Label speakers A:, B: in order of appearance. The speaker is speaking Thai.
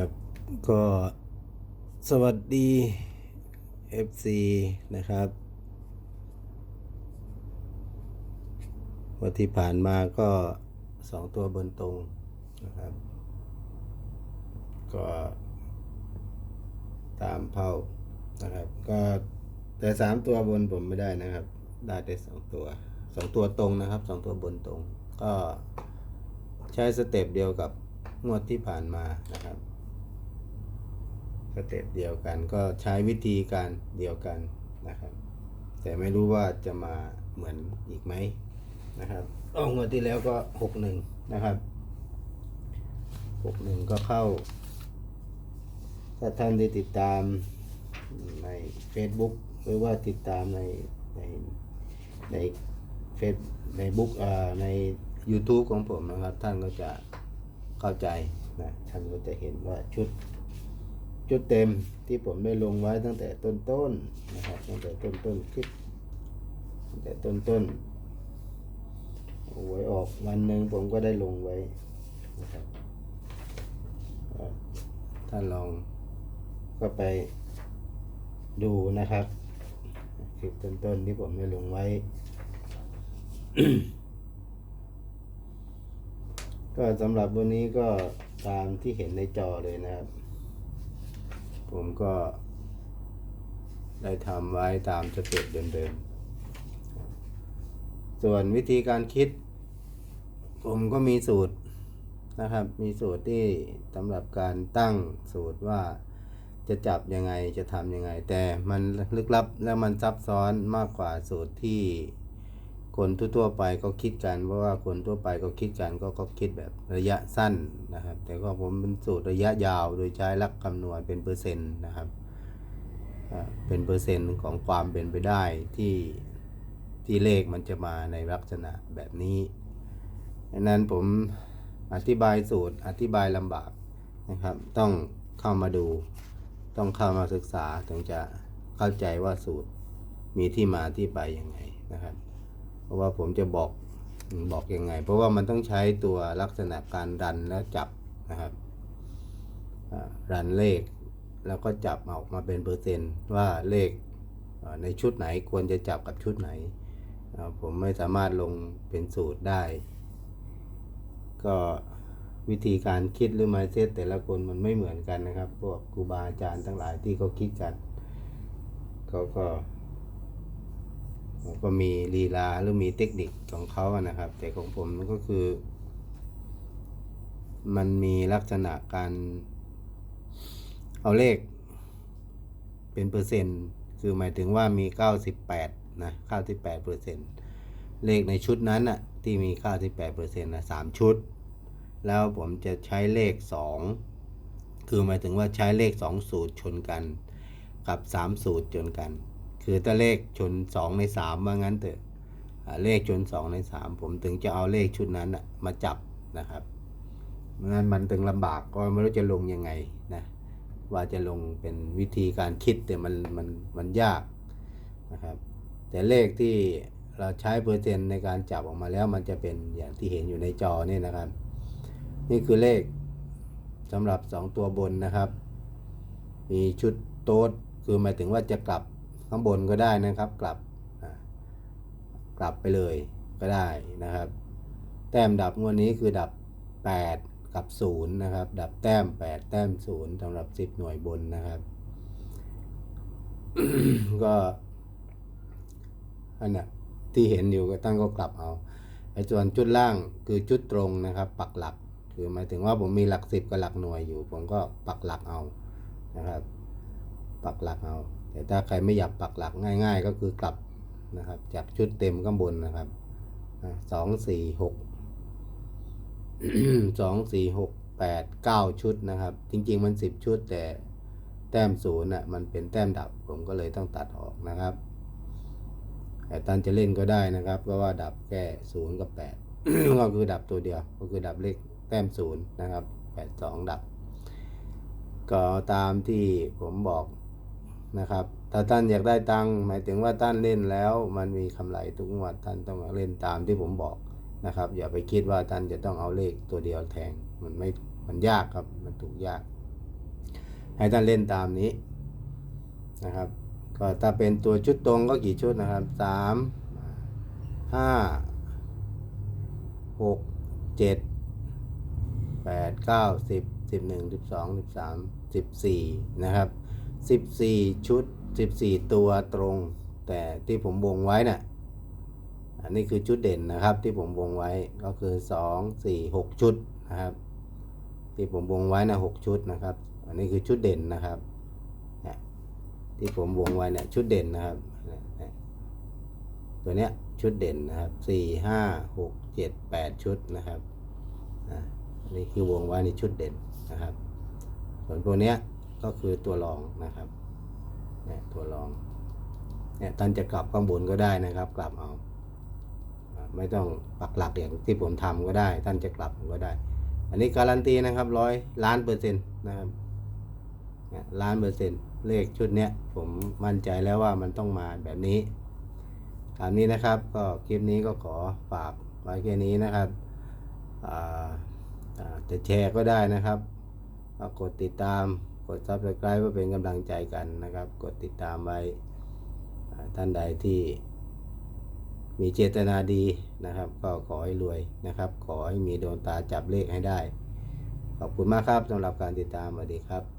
A: ครับก็สวัสดี FC นะครับ วันที่ผ่านมาก็สองตัวบนตรงนะครับ ก็ตามเป้านะครับ ก็แต่สามตัวบนผมไม่ได้นะครับ ได้แต่สองตัวสองตัวตรงนะครับสองตัวบนตรง ก็ใช้สเต็ปเดียวกับงวดที่ผ่านมานะครับ สเต็ปเดียวกัน ก็ใช้วิธีการเดียวกันนะครับ แต่ไม่รู้ว่าจะมาเหมือนอีกไหมนะครับอองวดที่แล้วก็หกหนึ่งนะครับหกหนึ่งก็เข้า ถ้าท่านได้ติดตามใน Facebook หรือว่าติดตามในในในเฟซในบุ๊กเอ่าใน YouTube ของผมนะครับ ท่านก็จะเข้าใจนะท่านก็จะเห็นว่าชุด จุดเต็มที่ผมได้ลงไว้ตั้งแต่ต้นๆนนะครับตั้งแต่ต้นต้นๆคลิปตั้งแต่ต้นต้นๆหวยออกวันหนึ่งผมก็ได้ลงไว้นะครับท่านลองก็ไปดูนะครับคลิปต้นต้นๆที่ผมได้ลงไว้ ก็สำหรับวันนี้ก็ตามที่เห็นในจอเลยนะครับ ผมก็ได้ทำไว้ตามสเต็ปเดิมๆ ส่วนวิธีการคิด ผมก็มีสูตรนะครับ มีสูตรที่สำหรับการตั้งสูตรว่าจะจับยังไงจะทำยังไง แต่มันลึกลับและมันซับซ้อนมากกว่าสูตรที่ คนทั่วๆไปก็คิดกัน เพราะว่าคนทั่วไปก็คิดกันก็ก็คิดแบบระยะสั้นนะครับ แต่ก็ผมเป็นสูตรระยะยาวโดยใช้ลักคำนวณเป็นเปอร์เซ็นต์นะครับเป็นเปอร์เซ็นต์ของความเป็นไปได้ที่ที่เลขมันจะมาในลักษณะแบบนี้ดังนั้นผมอธิบายสูตรอธิบายลำบากนะครับ ต้องเข้ามาดู ต้องเข้ามาศึกษาถึงจะเข้าใจว่าสูตรมีที่มาที่ไปยังไงนะครับ เพราะว่าผมจะบอกบอกยังไง เพราะว่ามันต้องใช้ตัวลักษณะการดันแล้วจับนะครับรันเลขแล้วก็จับออกมาเป็นเปอร์เซ็นต์ว่าเลขในชุดไหนควรจะจับกับชุดไหน ผมไม่สามารถลงเป็นสูตรได้ ก็วิธีการคิดหรือ mindset แต่ละคนมันไม่เหมือนกันนะครับ พวกครูบาอาจารย์ทั้งหลายที่เขาคิดกันเขาก็ ก็มีลีลาหรือมีเทคนิคของเขาอะนะครับ แต่ของผมก็คือ มันมีลักษณะการเอาเลข เป็นเปอร์เซ็นต์คือหมายถึงว่ามี 98นะ98เปอร์เซ็นต์เลขในชุดนั้นอะที่มี 98เปอร์เซ็นต์นะสามชุด แล้วผมจะใช้เลข 2 คือหมายถึงว่าใช้เลข 2 สูตรชนกัน กับ 3 สูตรชนกัน คือถ้าเลขชน 2 ใน 3 ว่างั้นเถอะเลขชน 2 ใน 3 ผมถึงจะเอาเลขชุดนั้นน่ะมาจับนะครับไม่งั้นมันถึงลำบากก็ไม่รู้จะลงยังไงนะว่าจะลงเป็นวิธีการคิดแต่มันมันมันยากนะครับแต่เลขที่เราใช้เปอร์เซ็นต์ในการจับออกมาแล้วมันจะเป็นอย่างที่เห็นอยู่ในจอนี่นะครับ นี่คือเลขสำหรับ 2 ตัวบนนะครับ มีชุดโต๊ดคือหมายถึงว่าจะกลับ ข้างบนก็ได้นะครับ กลับกลับไปเลยก็ได้นะครับ แต้มดับงวดนี้คือดับ 8 กับ 0 นะครับ ดับแต้ม 8 แต้ม 0สำหรับ 10 หน่วยบนนะครับ ก็อันน่ะที่เห็นอยู่ก็ตั้งก็กลับเอาไอ้ส่วนจุดล่างคือจุดตรงนะครับ ปักหลักคือหมายถึงว่าผมมีหลักสิบกับหลักหน่วยอยู่ ผมก็ปักหลักเอานะครับ ปักหลักเอา แต่ถ้าใครไม่อยากปักหลักง่าย ๆ ก็คือกลับนะครับ จากชุดเต็มข้างบนนะครับสองสี่หกสองสี่หกแปดเก้าชุดนะครับ จริง ๆ มันสิบชุดแต่แต้มศูนย์น่ะมันเป็นแต้มดับผมก็เลยต้องตัดออกนะครับแต่ตันจะเล่นก็ได้นะครับ เพราะว่าดับแค่ศูนย์กับแปดก็คือดับตัวเดียว ก็คือดับเลขแต้มศูนย์นะครับแปดสองดับ ก็ตามที่ผมบอก นะครับ ถ้าท่านอยากได้ตังค์หมายถึงว่าท่านเล่นแล้ว มันมีกำไรทุกงวดท่านต้องเล่นตามที่ผมบอกนะครับ อย่าไปคิดว่าท่านจะต้องเอาเลขตัวเดียวแทงมันไม่มันยากครับมันถูกยาก ให้ท่านเล่นตามนี้นะครับก็ถ้าเป็นตัวชุดตรงก็กี่ชุดนะครับสามห้าหกเจ็ดแปดเก้าสิบสิบหนึ่งสิบสองสิบสามสิบสี่นะครับ สิบสี่ชุดสิบสี่ตัวตรง แต่ที่ผมวงไว้น่ะอันนี้คือชุดเด่นนะครับที่ผมวงไว้ก็คือสองสี่หกชุดนะครับ ที่ผมวงไว้นะหกชุดนะครับ อันนี้คือชุดเด่นนะครับเนี่ยที่ผมวงไว้เนี่ยชุดเด่นนะครับเนี่ยตัวเนี้ยชุดเด่นนะครับสี่ห้าหกเจ็ดแปดชุดนะครับอะอันนี้คือวงไว้ในชุดเด่นนะครับ ส่วนพวกเนี้ย ก็คือตัวรองนะครับเนี่ยตัวรองเนี่ยท่านจะกลับข้างบนก็ได้นะครับ กลับเอาอะไม่ต้องปักหลักอย่างที่ผมทำก็ได้ ท่านจะกลับก็ได้ อันนี้การันตีนะครับร้อยล้านเปอร์เซ็นต์นะครับเนี่ยล้านเปอร์เซ็นต์เลขชุดเนี้ยผมมั่นใจแล้วว่ามันต้องมาแบบนี้ตามนี้นะครับก็คลิปนี้ก็ขอฝากไว้แค่นี้นะครับอ่าจะแชร์ก็ได้นะครับกดติดตาม กด subscribe เพื่อเป็นกำลังใจกันนะครับ กดติดตามไว้ท่านใดที่มีเจตนาดีนะครับ ก็ขอให้รวยนะครับ ขอให้มีดวงตาจับเลขให้ได้ ขอบคุณมากครับสำหรับการติดตามสวัสดีครับ